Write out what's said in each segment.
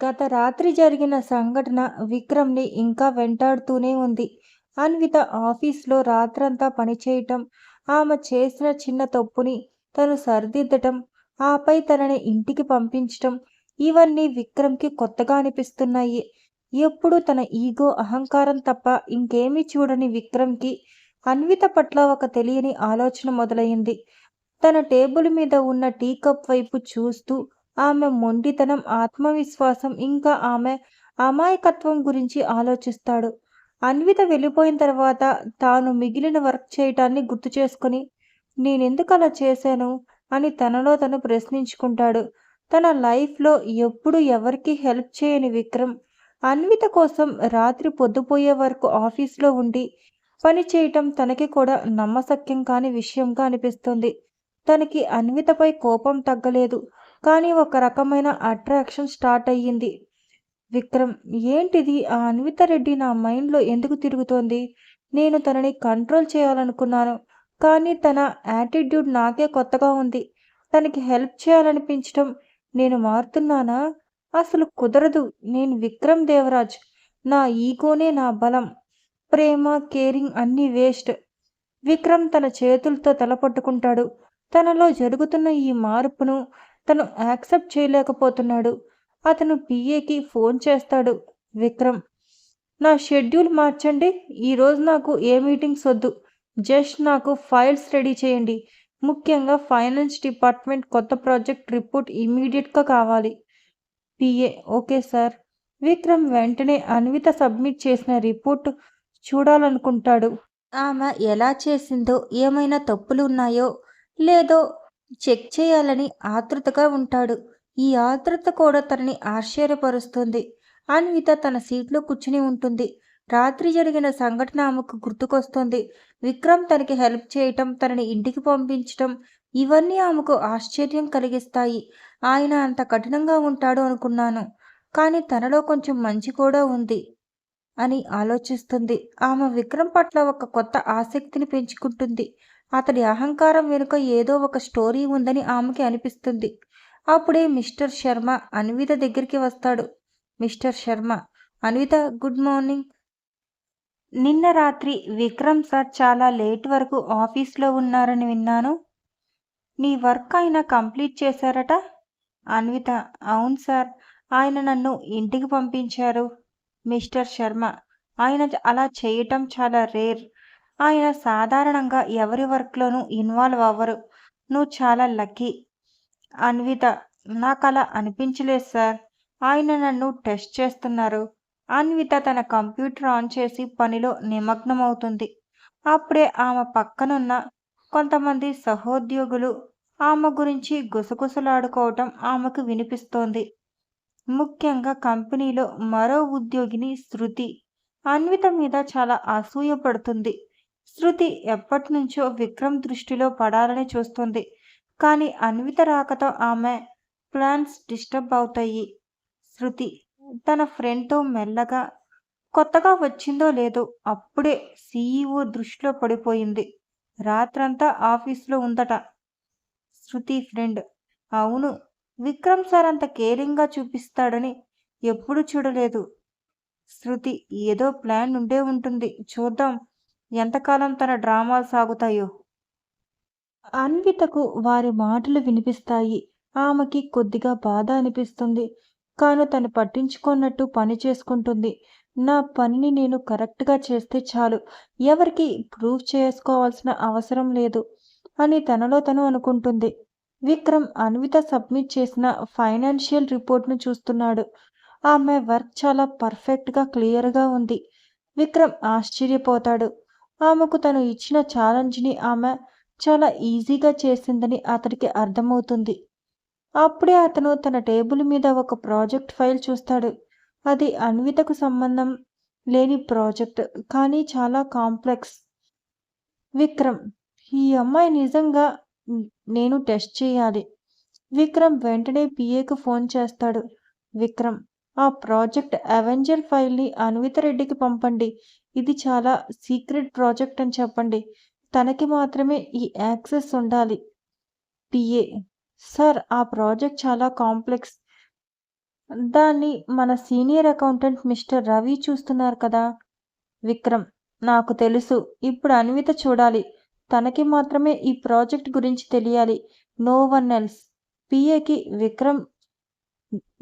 గత రాత్రి జరిగిన సంఘటన విక్రమ్ని ఇంకా వెంటాడుతూనే ఉంది. అన్విత ఆఫీస్లో రాత్రంతా పనిచేయటం, ఆమె చేసిన చిన్న తప్పుని తను సరిదిద్దటం, ఆపై తనని ఇంటికి పంపించటం ఇవన్నీ విక్రమ్కి కొత్తగా అనిపిస్తున్నాయి. ఎప్పుడూ తన ఈగో, అహంకారం తప్ప ఇంకేమీ చూడని విక్రమ్కి అన్విత పట్ల ఒక తెలియని ఆలోచన మొదలైంది తన టేబుల్ మీద ఉన్న టీ కప్ వైపు చూస్తూ ఆమె మొండితనం, ఆత్మవిశ్వాసం ఇంకా ఆమె అమాయకత్వం గురించి ఆలోచిస్తాడు. అన్విత వెళ్ళిపోయిన తర్వాత తాను మిగిలిన వర్క్ చేయటాన్ని గుర్తు చేసుకుని నేనెందుకు అలా చేశాను అని తనలో తను ప్రశ్నించుకుంటాడు. తన లైఫ్లో ఎప్పుడు ఎవరికి హెల్ప్ చేయని విక్రమ్ అన్విత కోసం రాత్రి పొద్దుపోయే వరకు ఆఫీస్లో ఉండి పని చేయటం తనకి కూడా నమ్మశక్యం కాని విషయంగా అనిపిస్తుంది. తనకి అన్వితపై కోపం తగ్గలేదు. కానీ ఒక రకమైన అట్రాక్షన్ స్టార్ట్ అయ్యింది. విక్రమ్ ఏంటిది ఆ అన్విత రెడ్డి నా మైండ్లో ఎందుకు తిరుగుతోంది? నేను తనని కంట్రోల్ చేయాలనుకున్నాను. కానీ తన యాటిట్యూడ్ నాకే కొత్తగా ఉంది. తనకి హెల్ప్ చేయాలనిపించటం నేను మారుతున్నానా? అసలు కుదరదు. నేను విక్రమ్ దేవరాజ్. నా ఈగోనే నా బలం. ప్రేమ, కేరింగ్ అన్నీ వేస్ట్. విక్రమ్ తన చేతులతో తలపట్టుకుంటాడు తనలో జరుగుతున్న ఈ మార్పును తను యాక్సెప్ట్ చేయలేకపోతున్నాడు. అతను పిఏకి ఫోన్ చేస్తాడు. విక్రమ్ నా షెడ్యూల్ మార్చండి. ఈరోజు నాకు ఏ మీటింగ్స్ వద్దు. జస్ట్ నాకు ఫైల్స్ రెడీ చేయండి. ముఖ్యంగా ఫైనాన్స్ డిపార్ట్మెంట్ కొత్త ప్రాజెక్ట్ రిపోర్ట్ ఇమీడియట్గా కావాలి. PA okay sir. విక్రమ్ వెంటనే అన్విత సబ్మిట్ చేసిన రిపోర్ట్ చూడాలనుకుంటాడు. ఆమె ఎలా చేసిందో, ఏమైనా తప్పులు ఉన్నాయో లేదో చెక్ చేయాలని ఆతృతగా ఉంటాడు. ఈ ఆతృత కూడా తనని ఆశ్చర్యపరుస్తుంది. అన్విత తన సీట్లో కూర్చుని ఉంటుంది. రాత్రి జరిగిన సంఘటన ఆమెకు గుర్తుకొస్తుంది. విక్రమ్ తనకి హెల్ప్ చేయటం, తనని ఇంటికి పంపించటం ఇవన్నీ ఆమెకు ఆశ్చర్యం కలిగిస్తాయి. ఆయన అంత కఠినంగా ఉంటాడు అనుకున్నాను. కానీ తనలో కొంచెం మంచి కూడా ఉంది అని ఆలోచిస్తుంది. ఆమె విక్రమ్ పట్ల ఒక కొత్త ఆసక్తిని పెంచుకుంటుంది. అతడి అహంకారం వెనుక ఏదో ఒక స్టోరీ ఉందని ఆమెకి అనిపిస్తుంది. అప్పుడే మిస్టర్ శర్మ అన్విత దగ్గరికి వస్తాడు. Mister Sharma Anvitha good morning. నిన్న రాత్రి విక్రమ్ సార్ చాలా లేట్ వరకు ఆఫీస్లో ఉన్నారని విన్నాను. నీ వర్క్ ఆయన కంప్లీట్ చేశారట? అన్విత అవును సార్. ఆయన నన్ను ఇంటికి పంపించారు. మిస్టర్ శర్మ ఆయన అలా చేయటం చాలా రేర్. ఆయన సాధారణంగా ఎవరి వర్క్లోనూ ఇన్వాల్వ్ అవ్వరు. నువ్వు చాలా లక్కీ. అన్విత నాకు అలా అనిపించలేదు సార్. ఆయన నన్ను టెస్ట్ చేస్తున్నారు. అన్విత తన కంప్యూటర్ ఆన్ చేసి పనిలో నిమగ్నమవుతుంది. అప్పుడే ఆమె పక్కనున్న కొంతమంది సహోద్యోగులు ఆమె గురించి గుసగుసలాడుకోవటం ఆమెకు వినిపిస్తోంది. ముఖ్యంగా కంపెనీలో మరో ఉద్యోగిని శృతి అన్విత మీద చాలా అసూయపడుతుంది. శృతి ఎప్పటి నుంచో విక్రమ్ దృష్టిలో పడాలని చూస్తుంది. కానీ అన్విత రాకతో ఆమె ప్లాన్స్ డిస్టర్బ్ అవుతాయి. శృతి తన ఫ్రెండ్తో మెల్లగా కొత్తగా వచ్చిందో లేదో అప్పుడే సీఈఓ దృష్టిలో పడిపోయింది. రాత్రంతా ఆఫీస్లో ఉందట. శృతి ఫ్రెండ్ అవును. విక్రమ్ సార్ అంత కేరింగ్గా చూపిస్తాడని ఎప్పుడూ చూడలేదు. శృతి ఏదో ప్లాన్ ఉండే ఉంటుంది. చూద్దాం ఎంతకాలం తన డ్రామాలు సాగుతాయో. అన్వితకు వారి మాటలు వినిపిస్తాయి. ఆమెకి కొద్దిగా బాధ అనిపిస్తుంది. కాను తను పట్టించుకున్నట్టు పని చేసుకుంటుంది. నా పనిని నేను కరెక్ట్గా చేస్తే చాలు. ఎవరికి ప్రూవ్ చేసుకోవాల్సిన అవసరం లేదు అని తనలో తను అనుకుంటుంది. విక్రమ్ అన్విత సబ్మిట్ చేసిన ఫైనాన్షియల్ రిపోర్ట్ను చూస్తున్నాడు. ఆమె వర్క్ చాలా పర్ఫెక్ట్గా క్లియర్గా ఉంది. విక్రమ్ ఆశ్చర్యపోతాడు. ఆమెకు తను ఇచ్చిన ఛాలెంజ్ని ఆమె చాలా ఈజీగా చేసిందని అతడికి అర్థమవుతుంది. అప్పుడే అతను తన టేబుల్ మీద ఒక ప్రాజెక్ట్ ఫైల్ చూస్తాడు. అది అన్వితకు సంబంధం లేని ప్రాజెక్ట్. కానీ చాలా కాంప్లెక్స్. విక్రమ్ ఈ అమ్మాయి నిజంగా నేను టెస్ట్ చేయాలి. విక్రమ్ వెంటనే పిఏకు ఫోన్ చేస్తాడు. విక్రమ్ ఆ ప్రాజెక్ట్ అవెంజర్ ఫైల్ని అన్విత రెడ్డికి పంపండి. ఇది చాలా సీక్రెట్ ప్రాజెక్ట్ అని చెప్పండి. తనకి మాత్రమే ఈ యాక్సెస్ ఉండాలి. పిఏ సార్ ఆ ప్రాజెక్ట్ చాలా కాంప్లెక్స్. దాన్ని మన సీనియర్ అకౌంటెంట్ మిస్టర్ రవి చూస్తున్నారు కదా. విక్రమ్ నాకు తెలుసు. ఇప్పుడు అన్విత చూడాలి. తనకి మాత్రమే ఈ ప్రాజెక్ట్ గురించి తెలియాలి. No one else. పిఏకి Vikram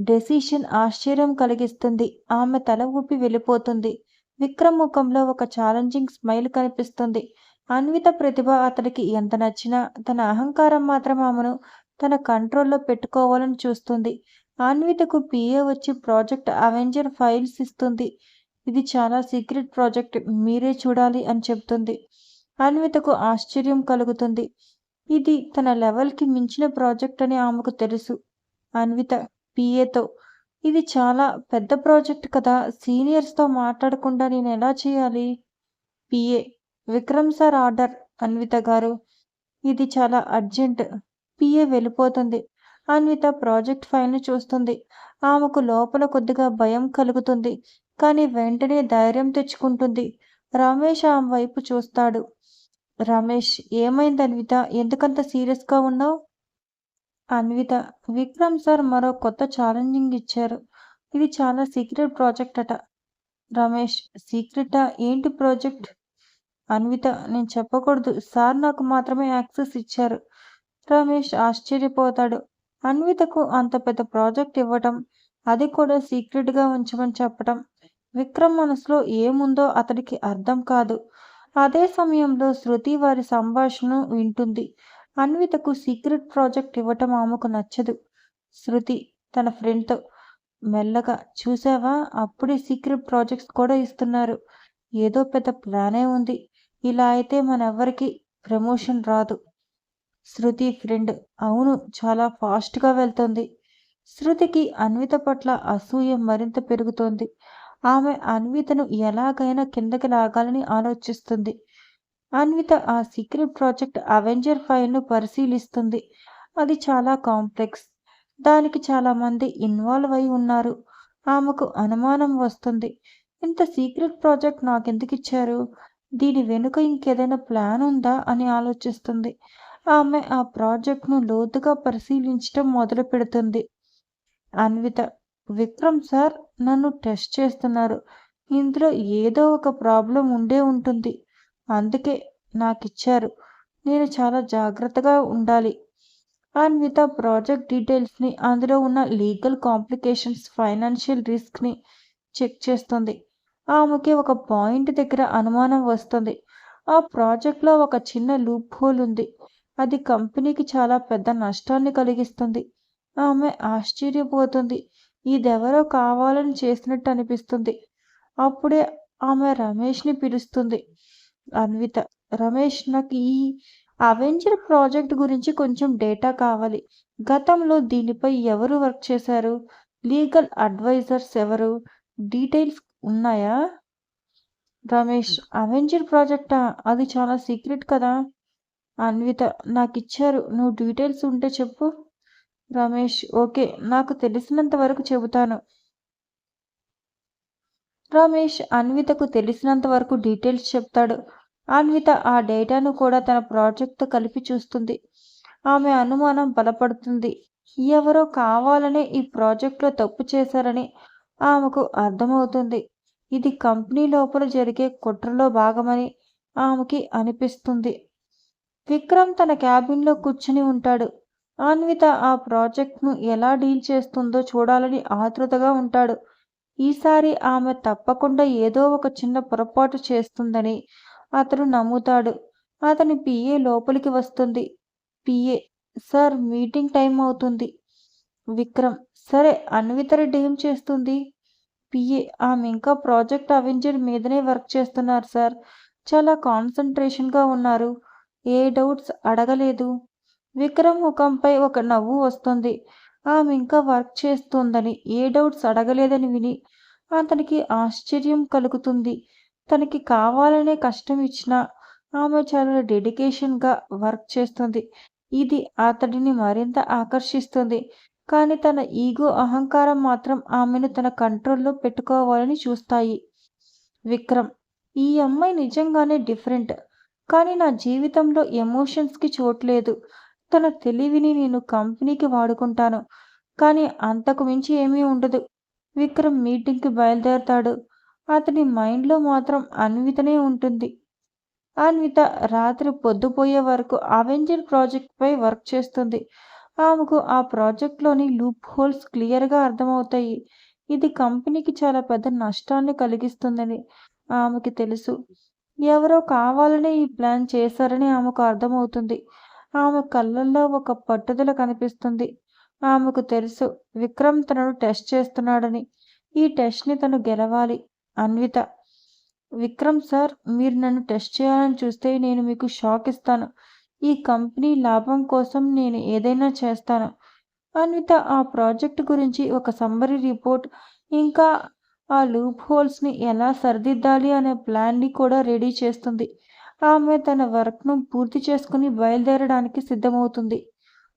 decision ఆశ్చర్యం కలిగిస్తుంది. ఆమె తల ఊపి వెళ్ళిపోతుంది. విక్రమ్ ముఖంలో ఒక ఛాలెంజింగ్ స్మైల్ కనిపిస్తుంది. అన్విత ప్రతిభ అతడికి ఎంత నచ్చినా తన అహంకారం మాత్రం ఆమెను తన కంట్రోల్లో పెట్టుకోవాలని చూస్తుంది. అన్వితకు పిఏ వచ్చి ప్రాజెక్ట్ అవెంజర్ ఫైల్స్ ఇస్తుంది. ఇది చాలా సీక్రెట్ ప్రాజెక్ట్ మీరే చూడాలి అని చెప్తుంది. అన్వితకు ఆశ్చర్యం కలుగుతుంది. ఇది తన లెవెల్కి మించిన ప్రాజెక్ట్ అని ఆమెకు తెలుసు. అన్విత పిఏతో ఇది చాలా పెద్ద ప్రాజెక్ట్ కదా. సీనియర్స్తో మాట్లాడకుండా నేను ఎలా చేయాలి? PA Vikram sir order Anvitha గారు. ఇది చాలా అర్జెంట్. పిఏ వెళ్ళిపోతుంది. అన్విత ప్రాజెక్ట్ ఫైల్ను చూస్తుంది. ఆమెకు లోపల కొద్దిగా భయం కలుగుతుంది. కానీ వెంటనే ధైర్యం తెచ్చుకుంటుంది. రమేష్ ఆమె వైపు చూస్తాడు. రమేష్ ఏమైంది అన్విత? ఎందుకంత సీరియస్గా ఉన్నావు? అన్విత విక్రమ్ సార్ మరో కొత్త ఛాలెంజింగ్ ఇచ్చారు. ఇది చాలా సీక్రెట్ ప్రాజెక్ట్ అట. రమేష్ సీక్రెటా? ఏంటి ప్రాజెక్ట్? అన్విత నేను చెప్పకూడదు. సార్ నాకు మాత్రమే యాక్సెస్ ఇచ్చారు. రమేష్ ఆశ్చర్యపోతాడు. అన్వితకు అంత పెద్ద ప్రాజెక్ట్ ఇవ్వటం అది కూడా సీక్రెట్గా ఉంచమని చెప్పటం విక్రమ్ మనసులో ఏముందో అతడికి అర్థం కాదు. అదే సమయంలో శృతి వారి సంభాషణ వింటుంది. అన్వితకు సీక్రెట్ ప్రాజెక్ట్ ఇవ్వటం ఆమెకు నచ్చదు. శృతి తన ఫ్రెండ్తో మెల్లగా చూసావా? అప్పుడే సీక్రెట్ ప్రాజెక్ట్స్ కూడా ఇస్తున్నారు. ఏదో పెద్ద ప్లానే ఉంది. ఇలా అయితే మనెవ్వరికి ప్రమోషన్ రాదు. శృతి ఫ్రెండ్ అవును చాలా ఫాస్ట్గా వెళ్తుంది. శృతికి అన్విత పట్ల అసూయ మరింత పెరుగుతోంది. ఆమె అన్వితను ఎలాగైనా కిందకి లాగాలని ఆలోచిస్తుంది. అన్విత ఆ సీక్రెట్ ప్రాజెక్ట్ అవెంజర్ ఫైల్ను పరిశీలిస్తుంది. అది చాలా కాంప్లెక్స్. దానికి చాలామంది ఇన్వాల్వ్ అయి ఉన్నారు. ఆమెకు అనుమానం వస్తుంది. ఇంత సీక్రెట్ ప్రాజెక్ట్ నాకెందుకు ఇచ్చారు? దీని వెనుక ఇంకేదైనా ప్లాన్ ఉందా అని ఆలోచిస్తుంది. ఆమె ఆ ప్రాజెక్ట్ను లోతుగా పరిశీలించడం మొదలు పెడుతుంది. అన్విత విక్రమ్ సార్ నన్ను టెస్ట్ చేస్తున్నారు. ఇందులో ఏదో ఒక ప్రాబ్లం ఉండే ఉంటుంది. అందుకే నాకు ఇచ్చారు నేను చాలా జాగ్రత్తగా ఉండాలి. అన్విత ప్రాజెక్ట్ డీటెయిల్స్ని అందులో ఉన్న లీగల్ కాంప్లికేషన్స్ ఫైనాన్షియల్ రిస్క్ని చెక్ చేస్తుంది. ఆమెకి ఒక పాయింట్ దగ్గర అనుమానం వస్తుంది. ఆ ప్రాజెక్ట్లో ఒక చిన్న లూప్ హోల్ ఉంది. అది కంపెనీకి చాలా పెద్ద నష్టాన్ని కలిగిస్తుంది. ఆమె ఆశ్చర్యపోతుంది. ఇదెవరో కావాలని చేసినట్టు అనిపిస్తుంది. అప్పుడే ఆమె రమేష్ని పిలుస్తుంది. అన్విత. రమేష్ నాకు ఈ అవెంజర్ ప్రాజెక్ట్ గురించి కొంచెం డేటా కావాలి. గతంలో దీనిపై ఎవరు వర్క్ చేశారు? లీగల్ అడ్వైజర్స్ ఎవరు? డీటెయిల్స్ ఉన్నాయా? రమేష్ అవెంజర్ ప్రాజెక్టా? అది చాలా సీక్రెట్ కదా? అన్విత నాకు ఇచ్చారు నువ్వు డీటెయిల్స్ ఉంటే చెప్పు. రమేష్ ఓకే నాకు తెలిసినంత వరకు చెబుతాను. రమేష్ అన్వితకు తెలిసినంత వరకు డీటెయిల్స్ చెప్తాడు. అన్విత ఆ డేటాను కూడా తన ప్రాజెక్ట్తో కలిపి చూస్తుంది. ఆమె అనుమానం బలపడుతుంది. ఎవరో కావాలనే ఈ ప్రాజెక్ట్లో తప్పు చేశారని ఆమెకు అర్థమవుతుంది. ఇది కంపెనీ లోపల జరిగే కుట్రలో భాగమని ఆమెకి అనిపిస్తుంది. విక్రమ్ తన క్యాబిన్లో కూర్చుని ఉంటాడు. అన్విత ఆ ప్రాజెక్ట్ను ఎలా డీల్ చేస్తుందో చూడాలని ఆతృతగా ఉంటాడు. ఈసారి ఆమె తప్పకుండా ఏదో ఒక చిన్న పొరపాటు చేస్తుందని అతను నమ్ముతాడు. అతని పిఏ లోపలికి వస్తుంది. పిఏ సార్ మీటింగ్ టైం అవుతుంది. విక్రమ్ సరే అన్విత రెడ్డి ఏం చేస్తుంది? పిఏ ఆమె ఇంకా ప్రాజెక్ట్ అవెంజర్ మీదనే వర్క్ చేస్తున్నారు సార్. చాలా కాన్సన్ట్రేషన్గా ఉన్నారు. ఏ డౌట్స్ అడగలేదు. విక్రమ్ ముఖంపై ఒక నవ్వు వస్తుంది. ఆమె ఇంకా వర్క్ చేస్తుందని ఏ డౌట్స్ అడగలేదని విని అతనికి ఆశ్చర్యం కలుగుతుంది. తనకి కావాలనే కష్టం ఇచ్చినా ఆమె చాలా డెడికేషన్గా వర్క్ చేస్తుంది. ఇది అతడిని మరింత ఆకర్షిస్తుంది. కానీ తన ఈగో అహంకారం మాత్రం ఆమెను తన కంట్రోల్లో పెట్టుకోవాలని చూస్తాయి. విక్రమ్ ఈ అమ్మాయి నిజంగానే డిఫరెంట్. కానీ నా జీవితంలో ఎమోషన్స్కి చోట్లేదు తన తెలివిని నేను కంపెనీకి వాడుకుంటాను. కానీ అంతకు మించి ఏమీ ఉండదు. విక్రమ్ మీటింగ్కి బయలుదేరతాడు. అతని మైండ్లో మాత్రం అన్వితనే ఉంటుంది. అన్విత రాత్రి పొద్దుపోయే వరకు అవెంజర్ ప్రాజెక్ట్పై వర్క్ చేస్తుంది. ఆమెకు ఆ ప్రాజెక్ట్లోని లూప్ హోల్స్ క్లియర్గా అర్థమవుతాయి. ఇది కంపెనీకి చాలా పెద్ద నష్టాన్ని కలిగిస్తుందని ఆమెకి తెలుసు. ఎవరో కావాలనే ఈ ప్లాన్ చేశారని ఆమెకు అర్థమవుతుంది. ఆమె కళ్ళల్లో ఒక పట్టుదల కనిపిస్తుంది. ఆమెకు తెలుసు విక్రమ్ తనను టెస్ట్ చేస్తున్నాడని. ఈ టెస్ట్ని తను గెలవాలి. అన్విత విక్రమ్ సార్ మీరు నన్ను టెస్ట్ చేయాలని చూస్తే నేను మీకు షాక్ ఇస్తాను. ఈ కంపెనీ లాభం కోసం నేను ఏదైనా చేస్తాను. అన్విత ఆ ప్రాజెక్ట్ గురించి ఒక సమ్మరీ రిపోర్ట్ ఇంకా ఆ లూప్ హోల్స్ని ఎలా సరిదిద్దాలి అనే ప్లాన్ని కూడా రెడీ చేస్తుంది. ఆమె తన వర్క్ను పూర్తి చేసుకుని బయలుదేరడానికి సిద్ధమవుతుంది.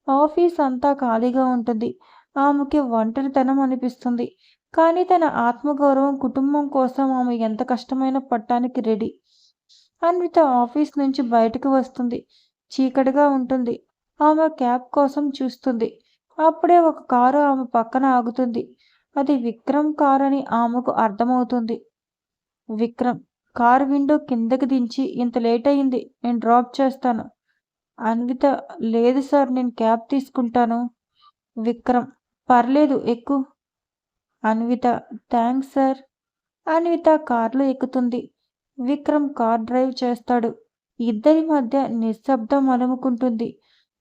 ఆఫీస్ అంతా ఖాళీగా ఉంటుంది. ఆమెకి ఒంటరితనం అనిపిస్తుంది. కానీ తన ఆత్మగౌరవం కుటుంబం కోసం ఆమె ఎంత కష్టమైన పట్టానికి రెడీ. అన్విత ఆఫీస్ నుంచి బయటకు వస్తుంది. చీకటిగా ఉంటుంది. ఆమె క్యాబ్ కోసం చూస్తుంది. అప్పుడే ఒక కారు ఆమె పక్కన ఆగుతుంది. అది విక్రమ్ కారు అని ఆమెకు అర్థమవుతుంది. విక్రమ్ కార్ విండో కిందకి దించి ఇంత లేట్ అయింది నేను డ్రాప్ చేస్తాను. అన్విత లేదు సార్ నేను క్యాబ్ తీసుకుంటాను. విక్రమ్ పర్లేదు ఎక్కు. Anvitha thanks sir. అన్విత కార్లో ఎక్కుతుంది. విక్రమ్ కార్ డ్రైవ్ చేస్తాడు. ఇద్దరి మధ్య నిశ్శబ్దం అలుముకుంటుంది.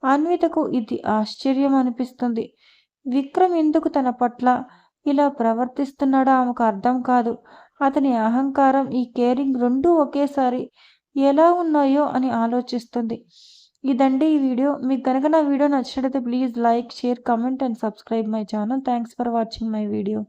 అన్వితకు ఇది ఆశ్చర్యం అనిపిస్తుంది. విక్రమ్ ఎందుకు తన పట్ల ఇలా ప్రవర్తిస్తున్నాడో ఆమెకు అర్థం కాదు. అతని అహంకారం ఈ కేరింగ్ రెండూ ఒకేసారి ఎలా ఉన్నాయో అని ఆలోచిస్తుంది. ఇదండి ఈ వీడియో. మీకు కనుక నా వీడియో నచ్చినట్లయితే please like share comment and subscribe my channel. Thanks for watching my video.